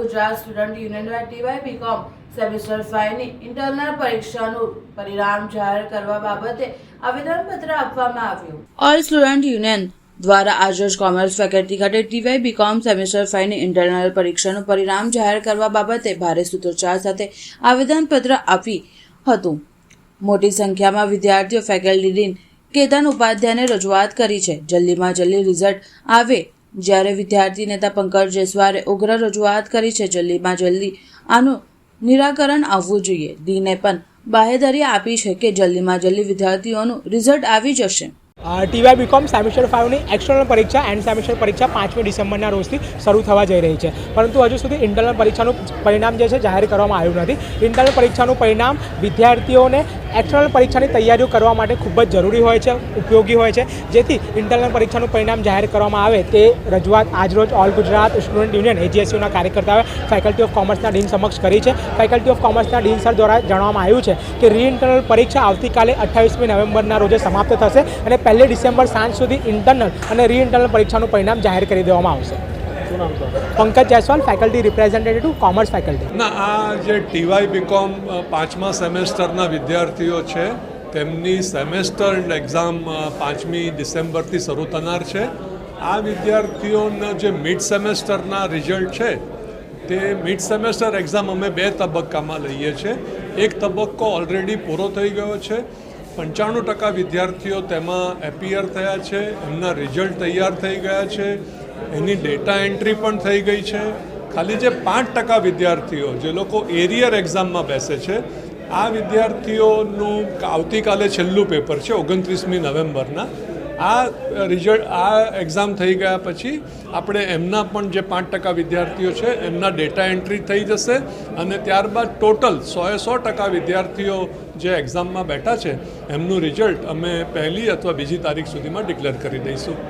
Gujarat student union TY BCom semester ફાઈવની internal પરીક્ષાનું પરિણામ જાહેર કરવા બાબતે આવેદનપત્ર આપવામાં આવ્યું. ઓલ સ્ટુડન્ટ યુનિયન દ્વારા આજરોજ કોમર્સ ફેકલ્ટી ખાતે ટીવાય બીકોમ સેમિસ્ટર ફાઈવની ઇન્ટરનલ પરીક્ષાનું પરિણામ જાહેર કરવા બાબતે ભારે સૂત્રોચ્ચાર સાથે આવેદનપત્ર આપી હતું. મોટી સંખ્યામાં વિદ્યાર્થીઓ ફેકલ્ટી ડીન કેતન ઉપાધ્યાયને રજૂઆત કરી છે. જલ્દીમાં જલ્દી રિઝલ્ટ આવે જ્યારે વિદ્યાર્થી નેતા પંકજ જયસ્વારે ઉગ્ર રજૂઆત કરી છે, જલ્દીમાં જલ્દી આનું નિરાકરણ આવવું જોઈએ. દીને પણ બાહેધરી આપી છે કે જલ્દીમાં જલ્દી વિદ્યાર્થીઓનું રિઝલ્ટ આવી જશે. ટીવાય બીકોમ સેમિસ્ટર ફાઇવની એક્સટર્નલ પરીક્ષા એન્ડ સેમિસ્ટર પરીક્ષા પાંચમી ડિસેમ્બરના રોજથી શરૂ થવા જઈ રહી છે. પરંતુ હજુ સુધી ઇન્ટરનલ પરીક્ષાનું પરિણામ જે છે, જાહેર કરવામાં આવ્યું નથી. ઇન્ટરનલ પરીક્ષાનું પરિણામ વિદ્યાર્થીઓને એક્સટર્નલ પરીક્ષાની તૈયારીઓ કરવા માટે ખૂબ જ જરૂરી હોય છે, ઉપયોગી હોય છે. જેથી ઇન્ટરનલ પરીક્ષાનું પરિણામ જાહેર કરવામાં આવે તે રજૂઆત આજરોજ ઓલ ગુજરાત સ્ટુડન્ટ યુનિયન એજીએસયુના કાર્યકર્તાઓએ ફેકલ્ટી ઓફ કોમર્સના ડીન સમક્ષ કરી છે. ફેકલ્ટી ઓફ કોમર્સના ડીન સર દ્વારા જણાવવામાં આવ્યું છે કે રી ઇન્ટરનલ પરીક્ષા આવતીકાલે અઠ્ઠાવીસમી નવેમ્બરના રોજે સમાપ્ત થશે અને પહેલી ડિસેમ્બર સાંજ સુધી ઇન્ટરનલ અને રી ઇન્ટરનલ પરીક્ષાનું પરિણામ જાહેર કરી દેવામાં આવશે. Pankaj Jaiswal faculty representative commerce faculty ના આ જે ટીવાય બીકોમ પાંચમા સેમેસ્ટરના વિદ્યાર્થીઓ છે તેમની સેમેસ્ટર એક્ઝામ પાંચમી ડિસેમ્બરથી શરૂ થનાર છે. આ વિદ્યાર્થીઓના જે મિડ સેમેસ્ટરના રિઝલ્ટ છે તે મિડ સેમેસ્ટર એક્ઝામ અમે બે તબક્કામાં લઈએ છીએ. એક તબક્કો ઓલરેડી પૂરો થઈ ગયો છે. પંચાણું ટકા વિદ્યાર્થીઓ તેમાં એપિયર થયા છે એમના રિઝલ્ટ તૈયાર થઈ ગયા છે. એની ડેટા એન્ટ્રી પણ થઈ ગઈ છે. ખાલી જે પાંચ ટકા વિદ્યાર્થીઓ, જે લોકો એરિયર એક્ઝામમાં બેસે છે, આ વિદ્યાર્થીઓનું આવતીકાલે છેલ્લું પેપર છે, ઓગણત્રીસમી નવેમ્બરના. આ રિઝલ્ટ આ એક્ઝામ થઈ ગયા પછી આપણે એમના પણ જે પાંચ ટકા વિદ્યાર્થીઓ છે, એમના ડેટા એન્ટ્રી થઈ જશે અને ત્યારબાદ ટોટલ સોએ સો ટકા વિદ્યાર્થીઓ જે એક્ઝામમાં બેઠા છે, એમનું રિઝલ્ટ અમે પહેલી અથવા બીજી તારીખ સુધીમાં ડિક્લેર કરી દઈશું.